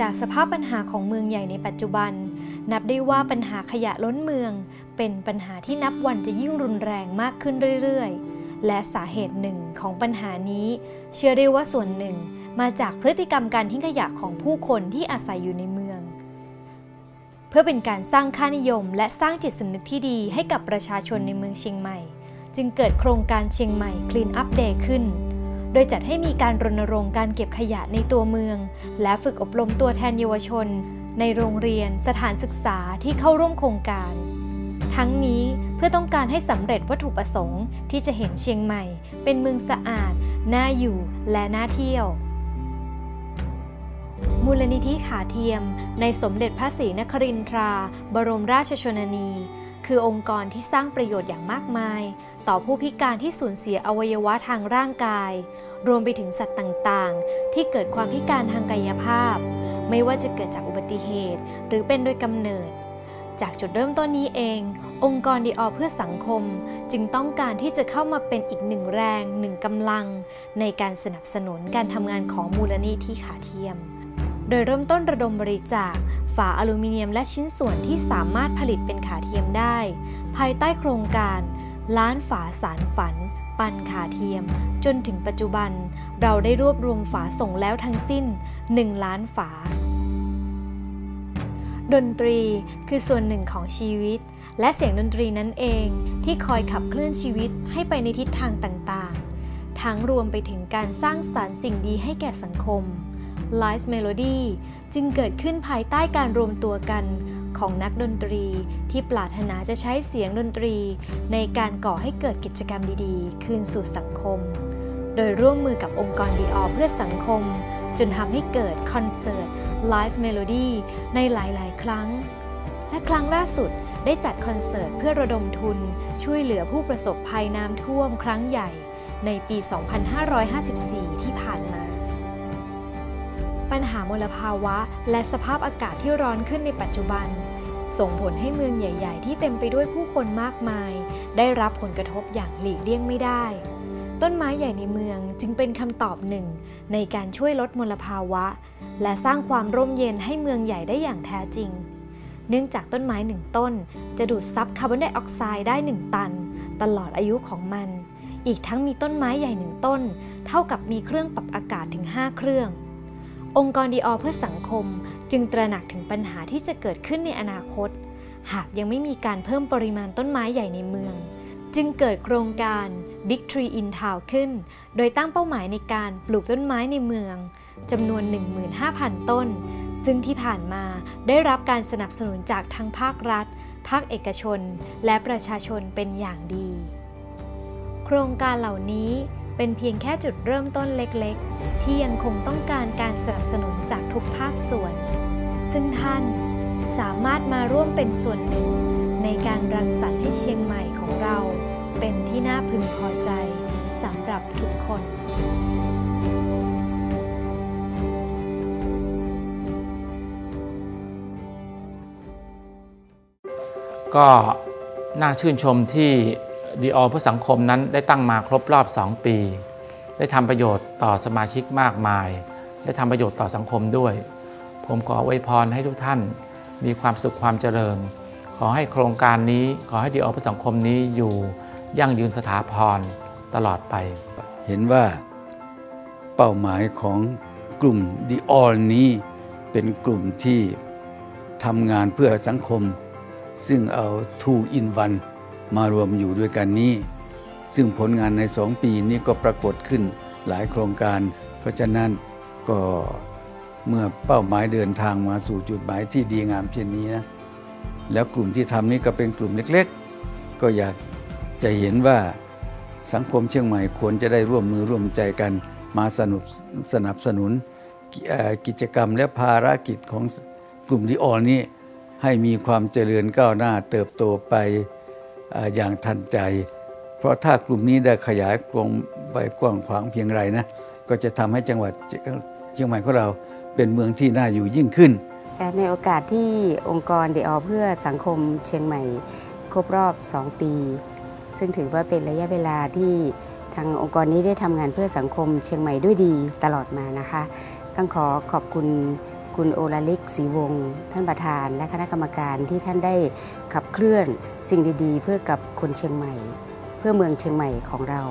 จากสภาพปัญหาของเมืองใหญ่ในปัจจุบัน นับได้ว่าปัญหาขยะล้นเมือง เป็นปัญหาที่นับวันจะยิ่งรุนแรงมากขึ้นเรื่อยๆ และสาเหตุหนึ่งของปัญหานี้ เชื่อได้ว่าส่วนหนึ่ง มาจากพฤติกรรมการทิ้งขยะของผู้คนที่อาศัยอยู่ในเมือง เพื่อเป็นการสร้างค่านิยม และสร้างจิตสำนึกที่ดีให้กับประชาชนในเมืองเชียงใหม่ จึงเกิดโครงการเชียงใหม่ Clean Up Day ขึ้น โดยจัดให้มีการรณรงค์การเก็บขยะในตัวเมือง และฝึกอบรมตัวแทนเยาวชน ในโรงเรียน สถานศึกษาที่เข้าร่วมโครงการ ทั้งนี้เพื่อต้องการให้สำเร็จวัตถุประสงค์ที่จะเห็นเชียงใหม่ เป็นเมืองสะอาด น่าอยู่ และน่าเที่ยว มูลนิธิขาเทียม ในสมเด็จพระศรีนครินทรา บรมราชชนนี คือองค์กรที่สร้างประโยชน์อย่างมากมาย ต่อผู้พิการที่สูญเสียอวัยวะทางร่างกาย รวมไปถึงสัตว์ต่างๆ ที่เกิดความพิการทางกายภาพ ไม่ว่าจะเกิดจากอุบัติเหตุ หรือเป็นโดยกำเนิด จากจุดเริ่มต้นนี้เอง องค์กรดีออเพื่อสังคม จึงต้องการที่จะเข้ามาเป็นอีกหนึ่งแรงหนึ่งกำลัง ในการสนับสนุนการทำงานของมูลนิธิขาเทียม โดยเริ่มต้นระดมบริจาค ฝาอลูมิเนียมและชิ้นส่วนที่สามารถผลิตเป็นขาเทียมได้ ภายใต้โครงการ ล้านฝาสารฝัน ปันขาเทียม จนถึงปัจจุบัน เราได้รวบรวมฝาส่งแล้วทั้งสิ้น 1 ล้านฝา ดนตรีคือส่วนหนึ่งของชีวิต และเสียงดนตรีนั้นเองที่คอยขับเคลื่อนชีวิตให้ไปในทิศทางต่างๆ ทั้งรวมไปถึงการสร้างสารรค์สิ่งดีให้แก่สังคม Live Melody จึงเกิดขึ้นภายใต้การรวมตัวกันของนักดนตรีที่ปรารถนาจะใช้เสียงดนตรี ในการก่อให้เกิดกิจกรรมดีๆ คืนสู่สังคม โดยร่วมมือกับองค์กรดีออเพื่อสังคม จนทำให้เกิดคอนเสิร์ต Live Melody ในหลายๆ ครั้ง และครั้งล่าสุดได้จัดคอนเสิร์ตเพื่อระดมทุน ช่วยเหลือผู้ประสบภัยน้ำท่วมครั้งใหญ่ ในปี 2554 ที่ผ่านมา ปัญหามลภาวะ และสภาพอากาศที่ร้อนขึ้นในปัจจุบัน ส่งผลให้เมืองใหญ่ ๆ ที่เต็มไปด้วยผู้คนมากมาย ได้รับผลกระทบอย่างหลีกเลี่ยงไม่ได้ ต้นไม้ใหญ่ในเมืองจึงเป็นคำตอบหนึ่ง ในการช่วยลดมลภาวะ และสร้างความร่มเย็นให้เมืองใหญ่ได้อย่างแท้จริง เนื่องจากต้นไม้หนึ่งต้น จะดูดซับคาร์บอนไดออกไซด์ได้1ตัน ตลอดอายุของมัน อีกทั้งมีต้นไม้ใหญ่หนึ่งต้น เท่ากับมีเครื่องปรับอากาศถึง 5 เครื่อง องค์กรดีออเพื่อสังคมจึงตระหนักถึงปัญหาที่จะเกิดขึ้นในอนาคต หากยังไม่มีการเพิ่มปริมาณต้นไม้ใหญ่ในเมือง จึงเกิดโครงการ Big Tree in Town ขึ้น โดยตั้งเป้าหมายในการปลูกต้นไม้ในเมืองจำนวน 15,000 ต้น ซึ่งที่ผ่านมาได้รับการสนับสนุนจากทั้งภาครัฐ ภาคเอกชน และประชาชนเป็นอย่างดี โครงการเหล่านี้ เป็นเพียงแค่จุดเริ่มต้นเล็กๆ ที่ยังคงต้องการการสนับสนุนจากทุกภาคส่วน ซึ่งท่านสามารถมาร่วมเป็นส่วนหนึ่ง ในการรังสรรค์ให้เชียงใหม่ของเรา เป็นที่น่าพึงพอใจสำหรับทุกคนก็น่าชื่นชมที่ ดีออเพื่อสังคมนั้นได้ตั้งมาครบรอบ 2 ปี ได้ทำประโยชน์ต่อสมาชิกมากมาย ได้ทำประโยชน์ต่อสังคมด้วย ผมขออวยพรให้ทุกท่านมีความสุขความเจริญ ขอให้โครงการนี้ขอให้ดีออเพื่อสังคมนี้อยู่ยั่งยืนสถาพรตลอดไป เห็นว่าเป้าหมายของกลุ่มดีออนี้เป็นกลุ่มที่ทำงานเพื่อสังคม ซึ่งเอา two in one มารวมอยู่ด้วยกันนี้ ซึ่งผลงานในสองปีนี้ก็ปรากฏขึ้นหลายโครงการ เพราะฉะนั้นก็เมื่อเป้าหมายเดินทางมาสู่จุดหมายที่ดีงามเช่นนี้นะแล้วกลุ่มที่ทำนี้ก็เป็นกลุ่มเล็กๆ ก็อยากจะเห็นว่าสังคมเชียงใหม่ควรจะได้ร่วมมือร่วมใจกัน มาสนุบสนับสนุนกิจกรรมและภารกิจของกลุ่มดีออนี้ให้มีความเจริญก้าวหน้าเติบโตไป อย่างทันใจ เพราะถ้ากลุ่มนี้ได้ขยายกวงไปกว้างขวางเพียงไรนะก็จะทำให้จังหวัดเชียงใหม่ของเราเป็นเมืองที่น่าอยู่ยิ่งขึ้น ในโอกาสที่องค์กรเดออเพื่อสังคมเชียงใหม่ครบรอบ 2 ปี ซึ่งถือว่าเป็นระยะเวลาที่ทางองค์กรนี้ได้ทำงานเพื่อสังคมเชียงใหม่ด้วยดีตลอดมานะคะ ต้องขอขอบคุณ คุณโอลาลิกศรีวงศ์ท่านประธานและคณะกรรมการที่ท่านได้ขับเคลื่อนสิ่งดีๆ เพื่อกับคนเชียงใหม่ เพื่อเมืองเชียงใหม่ของเรา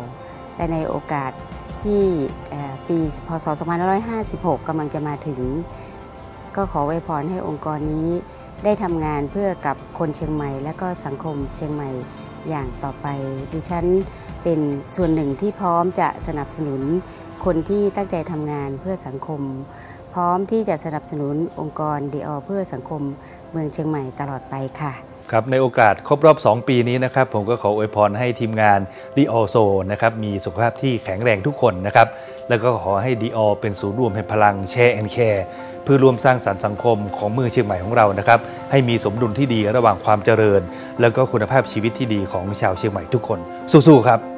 และในโอกาสที่ปีพศ 2556 กำลังจะมาถึง ก็ขอไว้พรให้องค์กรนี้ได้ทำงานเพื่อกับคนเชียงใหม่ และก็สังคมเชียงใหม่อย่างต่อไป ดิฉันเป็นส่วนหนึ่งที่พร้อมจะสนับสนุนคนที่ตั้งใจทำงานเพื่อสังคม พร้อมที่จะสนับสนุนองค์กรดีออเพื่อสังคมเมืองเชียงใหม่ตลอดไปค่ะครับในโอกาสครบรอบ 2 ปีนี้นะครับผมก็ขออวยพรให้ทีมงานดีออโซนะครับมีสุขภาพที่แข็งแรงทุกคนนะครับแล้วก็ขอให้ดีออเป็นศูนย์รวมแห่งพลังแชร์แอนแคร์เพื่อร่วมสร้างสรรค์สังคมของเมืองเชียงใหม่ของเรานะครับให้มีสมดุลที่ดีระหว่างความเจริญ แล้วก็คุณภาพชีวิตที่ดีของชาวเชียงใหม่ทุกคน สู้ๆครับ